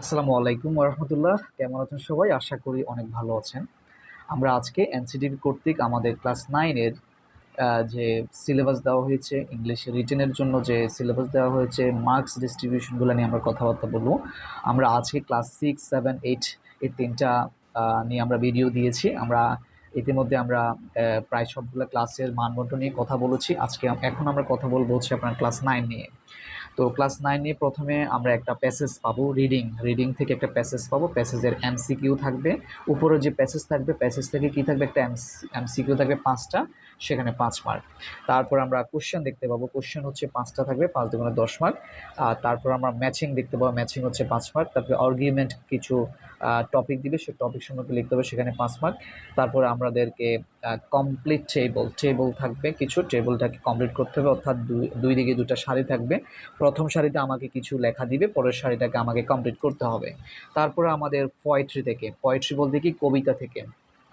আসসালামু আলাইকুম রহমতুল্লাহ। কেমন আছেন সবাই? আশা করি অনেক ভালো আছেন। আমরা আজকে এনসিডিবি কর্তৃক আমাদের ক্লাস নাইনের যে সিলেবাস দেওয়া হয়েছে, ইংলিশ রিটেনের জন্য যে সিলেবাস দেওয়া হয়েছে মার্কস ডিস্ট্রিবিউশনগুলো নিয়ে আমরা কথাবার্তা বলব। আমরা আজকে ক্লাস সিক্স সেভেন এইট এই তিনটা নিয়ে আমরা ভিডিও দিয়েছি। আমরা ইতিমধ্যে আমরা প্রায় সবগুলো ক্লাসের মানবন্টন নিয়ে কথা বলেছি। আজকে এখন আমরা কথা বলব হচ্ছে আপনার ক্লাস নাইন নিয়ে। তো ক্লাস নাইন প্রথমে আমরা একটা প্যাসেজ পাবো রিডিং রিডিং থেকে একটা প্যাসেজ পাবো প্যাসেজের এমসিকিউ থাকবে, উপরে যে প্যাসেজ থাকবে প্যাসেজ থেকে কি থাকবে, একটা এমসিকিউ থাকবে, পাঁচটা, সেখানে পাঁচ মার্ক তারপর আমরা কোশ্চেন দেখতে পাবো কোশ্চেন হচ্ছে পাঁচটা থাকবে, পাঁচ দুগুণে দশ মার্ক আর তারপর আমরা ম্যাচিং দেখতে পাবো ম্যাচিং হচ্ছে পাঁচ মার্ক তারপরে আর্গুমেন্ট কিছু টপিক দিবে সেই টপিক সম্পর্কে লিখতে হবে, সেখানে পাঁচ মার্ক তারপরে আমাদেরকে কমপ্লিট টেবল টেবল থাকবে কিছু টেবলটাকে কমপ্লিট করতে হবে, অর্থাৎ দুই দিকে দুটা সারি থাকবে। প্রথম সারিতে আমাকে কিছু লেখা দিবে, পরের সারিটাকে আমাকে কমপ্লিট করতে হবে। তারপরে আমাদের পোয়েট্রি থেকে পোয়েট্রি বলতে কি কবিতা থেকে।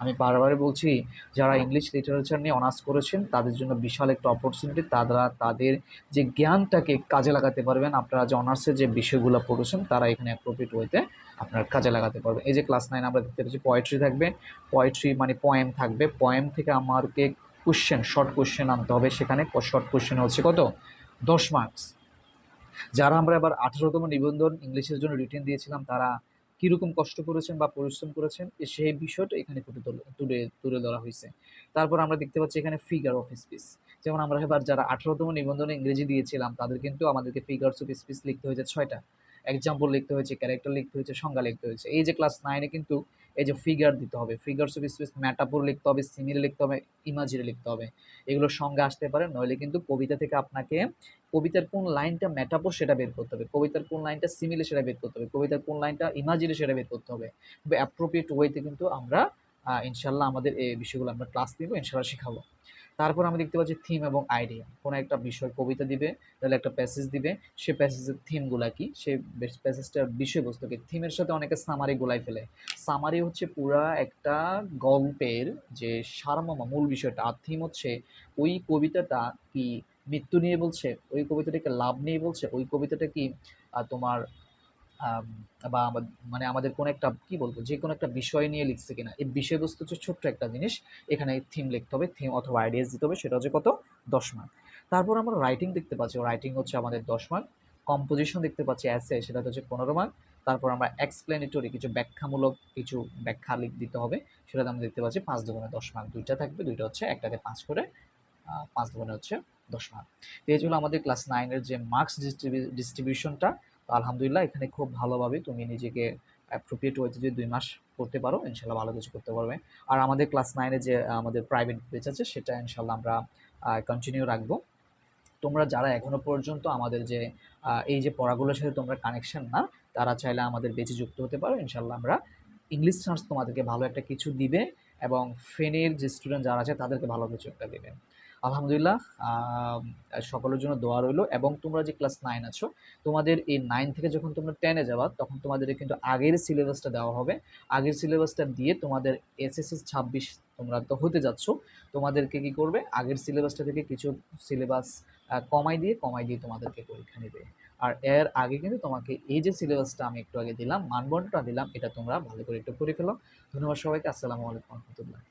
আমি বারবার বলছি, যারা ইংলিশ লিটারেচার নিয়ে অনার্স করেছেন, তাদের জন্য বিশাল একটা অপরচুনিটি তারা তাদের যে জ্ঞানটাকে কাজে লাগাতে পারবেন, আপনারা যে অনার্সের যে বিষয়গুলো পড়েছেন, তারা এখানে অ্যাপ্রোপ্রিয়েট ওয়েতে আপনার কাজে লাগাতে পারবেন। এই যে ক্লাস নাইন আমরা দেখতে পাচ্ছি পোয়েট্রি থাকবে পোয়েট্রি মানে পয়েম থাকবে। পয়েম থেকে আমাকে কোশ্চেন শর্ট কোশ্চেন আনতে হবে সেখানে শর্ট কোশ্চেন হচ্ছে কত? দশ মার্কস যারা আমরা এবার আঠারোতম নিবন্ধন ইংলিশের জন্য রিটেন দিয়েছিলাম, তারা কীরকম কষ্ট করেছেন বা পরিশ্রম করেছেন সেই বিষয়টা এখানে ফুটে তোলা, তুলে ধরা হয়েছে। তারপর আমরা দেখতে পাচ্ছি এখানে ফিগার অফ স্পিস যেমন আমরা এবার যারা আঠারোতম নিবন্ধনে ইংরেজি দিয়েছিলাম, তাদের কিন্তু আমাদেরকে ফিগার্স অফ স্পিস লিখতে হয়েছে ছয়টা। এক্সাম্পল লিখতে হয়েছে ক্যারেক্টার লিখতে হয়েছে, সংজ্ঞা লিখতে হয়েছে। এই যে ক্লাস নাইনে কিন্তু এই যে ফিগার দিতে হবে ফিগার্স অফ স্পিচ ম্যাটাপুর লিখতে হবে সিমিলে লিখতে হবে ইমাজিনে লিখতে হবে। এগুলো সংজ্ঞা আসতে পারে, নইলে কিন্তু কবিতা থেকে আপনাকে কবিতার কোন লাইনটা ম্যাটাপোর সেটা বের করতে হবে, কবিতার কোন লাইনটা সিমিলে সেটা বের করতে হবে, কবিতার কোন লাইনটা ইমাজিনে সেটা বের করতে হবে। অ্যাপ্রোপ্রিয়েট ওয়েতে কিন্তু আমরা ইনশাল্লাহ আমাদের এই বিষয়গুলো আমরা ক্লাস নিব ইনশাল্লাহ শেখাবো। তারপর আমি দেখতে পাচ্ছি থিম এবং আইডিয়া কোনো একটা বিষয় কবিতা দিবে, তাহলে একটা প্যাসেজ দিবে। সে প্যাসেজের থিমগুলা কি? সে প্যাসেজটার বিষয়বস্তুকে থিমের সাথে অনেকে সামারি গোলাই ফেলে। সামারি হচ্ছে পুরা একটা গল্পের যে সারমর্ম, মূল বিষয়টা। আর থিম হচ্ছে ওই কবিতাটা কি মৃত্যু নিয়ে বলছে, ওই কবিতাটাকে লাভ নিয়ে বলছে, ওই কবিতাটা কি তোমার বা মানে আমাদের কোনো একটা, কি বলব যে কোনো একটা বিষয় নিয়ে লিখছে কিনা, এই বিষয়বস্তু হচ্ছে ছোট্ট একটা জিনিস, এখানে থিম লিখতে হবে থিম অথবা আইডিয়াস দিতে হবে, সেটা হচ্ছে কত? দশ মার্ক তারপর আমরা রাইটিং দেখতে পাচ্ছি রাইটিং হচ্ছে আমাদের দশ মার্ক কম্পোজিশন দেখতে পাচ্ছি অ্যাসে সেটা হচ্ছে পনেরো মার্ক তারপর আমরা এক্সপ্লেনেটরি কিছু ব্যাখ্যামূলক কিছু ব্যাখ্যা লিখ, দিতে হবে, সেটাতে আমরা দেখতে পাচ্ছি পাঁচ দোকানে দশ মার্ক দুইটা থাকবে, দুইটা হচ্ছে একটাতে পাঁচ করে পাঁচ দোকানে হচ্ছে দশ মার্ক এই হলো আমাদের ক্লাস নাইনের যে মার্কস ডিস্ট্রিবিউশনটা আলহামদুলিল্লাহ, এখানে খুব ভালোভাবে তুমি নিজেকে অ্যাপ্রোপ্রিয়েট ওয়েতে যদি দুই মাস করতে পারো ইনশাল্লাহ ভালো কিছু করতে পারবে। আর আমাদের ক্লাস নাইনে যে আমাদের প্রাইভেট বেচ আছে, সেটা ইনশাল্লাহ আমরা কন্টিনিউ রাখব। তোমরা যারা এখনও পর্যন্ত আমাদের যে এই যে পড়াগুলোর সাথে তোমরা কানেকশন না, তারা চাইলে আমাদের বেঁচে যুক্ত হতে পারো। ইনশাল্লাহ আমরা ইংলিশ চান্স তোমাদেরকে ভালো একটা কিছু দিবে। এবং ফেনের যে স্টুডেন্ট যারা আছে, তাদেরকে ভালো কিছু একটা দেবে আলহামদুলিল্লাহ সকলের জন্য দোয়া রইল এবং তোমরা যে ক্লাস নাইন আছো, তোমাদের এই নাইন থেকে যখন তোমরা টেনে যাবা, তখন তোমাদের কিন্তু আগের সিলেবাসটা দেওয়া হবে। আগের সিলেবাসটা দিয়ে তোমাদের এসএসসি ছাব্বিশ তোমরা তো হতে যাচ্ছ, তোমাদেরকে কি করবে? আগের সিলেবাসটা থেকে কিছু সিলেবাস কমাই দিয়ে কমাই দিয়ে তোমাদেরকে পরীক্ষা নেবে। আর এর আগে কিন্তু তোমাকে এই যে সিলেবাসটা আমি একটু আগে দিলাম মানবন্ডটা দিলাম, এটা তোমরা ভালো করে একটু করে ফেলো। ধন্যবাদ সবাইকে, আসসালামু আলাইকুম রহমতুল্লাহ।